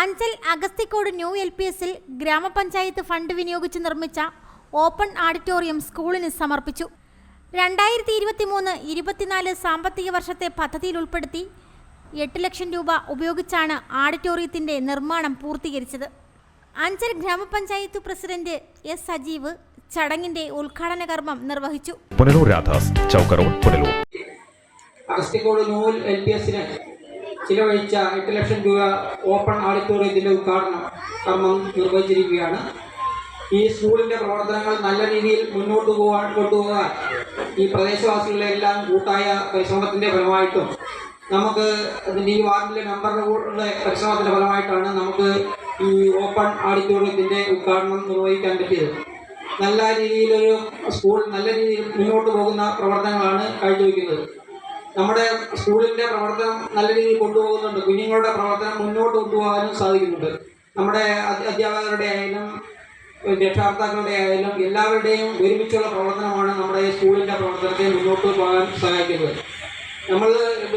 Anchal Agasthikode new L P എസിൽ ഗ്രാമപഞ്ചായത്ത് fund വിനിയോഗിച്ച് നിർമ്മിച്ച ഓപ്പൺ ഓഡിറ്റോറിയം സ്കൂളിന് സമർപ്പിച്ചു. രണ്ടായിരത്തി ഇരുപത്തി മൂന്ന് ഇരുപത്തിനാല് സാമ്പത്തിക വർഷത്തെ പദ്ധതിയിൽ ഉൾപ്പെടുത്തി എട്ട് ലക്ഷം രൂപ ഉപയോഗിച്ചാണ് ഓഡിറ്റോറിയത്തിന്റെ നിർമ്മാണം പൂർത്തീകരിച്ചത്. അഞ്ചൽ ഗ്രാമപഞ്ചായത്ത് പ്രസിഡന്റ് എസ് സജീവ് ചടങ്ങിന്റെ ഉദ്ഘാടന കർമ്മം നിർവഹിച്ചു. പുനലൂർ രാധാസ് ചൗക്ക റോഡ് പുനലൂർ ചിലവഴിച്ച എട്ട് ലക്ഷം രൂപ ഓപ്പൺ ഓഡിറ്റോറിയത്തിന്റെ ഉദ്ഘാടനം കർമ്മം നിർവഹിച്ചിരിക്കുകയാണ്. ഈ സ്കൂളിന്റെ പ്രവർത്തനങ്ങൾ നല്ല രീതിയിൽ മുന്നോട്ട് പോകാൻ കൊണ്ടുപോകാൻ ഈ പ്രദേശവാസികളുടെ എല്ലാം കൂട്ടായ പരിശ്രമത്തിന്റെ ഫലമായിട്ടും നമുക്ക് അതിന്റെ ഈ വാർഡിലെ മെമ്പറുടെ പരിശ്രമത്തിന്റെ ഫലമായിട്ടാണ് നമുക്ക് ഈ ഓപ്പൺ ഓഡിറ്റോറിയത്തിന്റെ ഉദ്ഘാടനം നിർവഹിക്കാൻ പറ്റിയത്. നല്ല രീതിയിലൊരു സ്കൂൾ നല്ല രീതിയിൽ മുന്നോട്ട് പോകുന്ന പ്രവർത്തനങ്ങളാണ് കാഴ്ചവെക്കുന്നത്. നമ്മുടെ സ്കൂളിന്റെ പ്രവർത്തനം നല്ല രീതിയിൽ കൊണ്ടുപോകുന്നുണ്ട്. കുഞ്ഞുങ്ങളുടെ പ്രവർത്തനം മുന്നോട്ട് കൊണ്ടുപോകാനും സാധിക്കുന്നുണ്ട്. നമ്മുടെ അധ്യ- അധ്യാപകരുടെ ആയാലും രക്ഷാകർത്താക്കളുടെ ആയാലും എല്ലാവരുടെയും ഒരുമിച്ചുള്ള പ്രവർത്തനമാണ് നമ്മുടെ സ്കൂളിന്റെ പ്രവർത്തനത്തെ മുന്നോട്ട് പോകാൻ സഹായിക്കുന്നത്. നമ്മൾ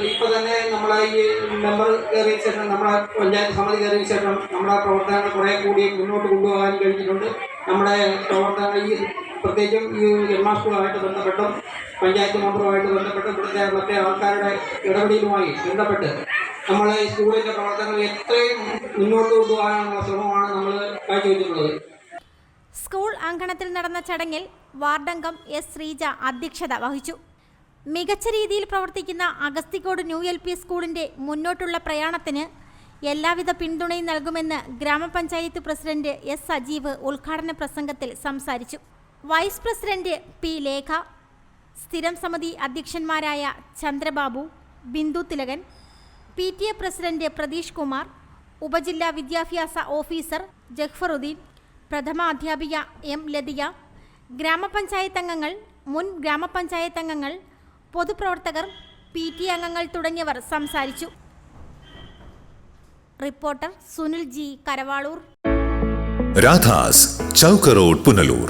ഇപ്പോൾ തന്നെ നമ്മളെ ഈ മെമ്പർ കയറിയ ശേഷം നമ്മുടെ പഞ്ചായത്ത് സമിതി കയറിയ ശേഷം നമ്മുടെ പ്രവർത്തനങ്ങൾ കുറെ കൂടി മുന്നോട്ട് കൊണ്ടുപോകാൻ കഴിഞ്ഞിട്ടുണ്ട്. നമ്മുടെ പ്രവർത്തനങ്ങൾ ഈ പ്രത്യേകിച്ചും ഈ സ്കൂളുമായിട്ട് ബന്ധപ്പെട്ടും പഞ്ചായത്ത് മെമ്പറുമായിട്ട് ബന്ധപ്പെട്ട് ഇവിടുത്തെ മറ്റേ ആൾക്കാരുടെ ഇടപെടലുമായി ബന്ധപ്പെട്ട് നമ്മൾ ഈ സ്കൂളിന്റെ പ്രവർത്തനങ്ങൾ എത്രയും മുന്നോട്ട് കൊണ്ടുപോകാനുള്ള ശ്രമമാണ് നമ്മൾ കാഴ്ചവെച്ചിട്ടുള്ളത്. സ്കൂൾ അങ്കണത്തിൽ നടന്ന ചടങ്ങിൽ വാർഡംഗം എസ് ശ്രീജ അധ്യക്ഷത വഹിച്ചു. മികച്ച രീതിയിൽ പ്രവർത്തിക്കുന്ന അഗസ്തിക്കോട് ന്യൂ എൽ പി സ്കൂളിന്റെ മുന്നോട്ടുള്ള പ്രയാണത്തിന് എല്ലാവിധ പിന്തുണയും നൽകുമെന്ന് ഗ്രാമപഞ്ചായത്ത് പ്രസിഡന്റ് എസ് സജീവ് ഉദ്ഘാടന പ്രസംഗത്തിൽ സംസാരിച്ചു. വൈസ് പ്രസിഡന്റ് പി ലേഖ സ്ഥിരം സമിതി അധ്യക്ഷന്മാരായ Chandrababu Bindu Thilakan P T A president Pratheesh Kumar ഉപജില്ലാ വിദ്യാഭ്യാസ ഓഫീസർ ജഖ്ഫറുദ്ദീൻ പ്രഥമ അധ്യാപിക എം ലതിക ഗ്രാമപഞ്ചായത്ത് അംഗങ്ങൾ മുൻ ഗ്രാമപഞ്ചായത്ത് അംഗങ്ങൾ പൊതുപ്രവർത്തകർ പി ടി അംഗങ്ങൾ തുടങ്ങിയവർ സംസാരിച്ചു. Reporter Sunil G Karavalur. Radhas Chowka road Punalur.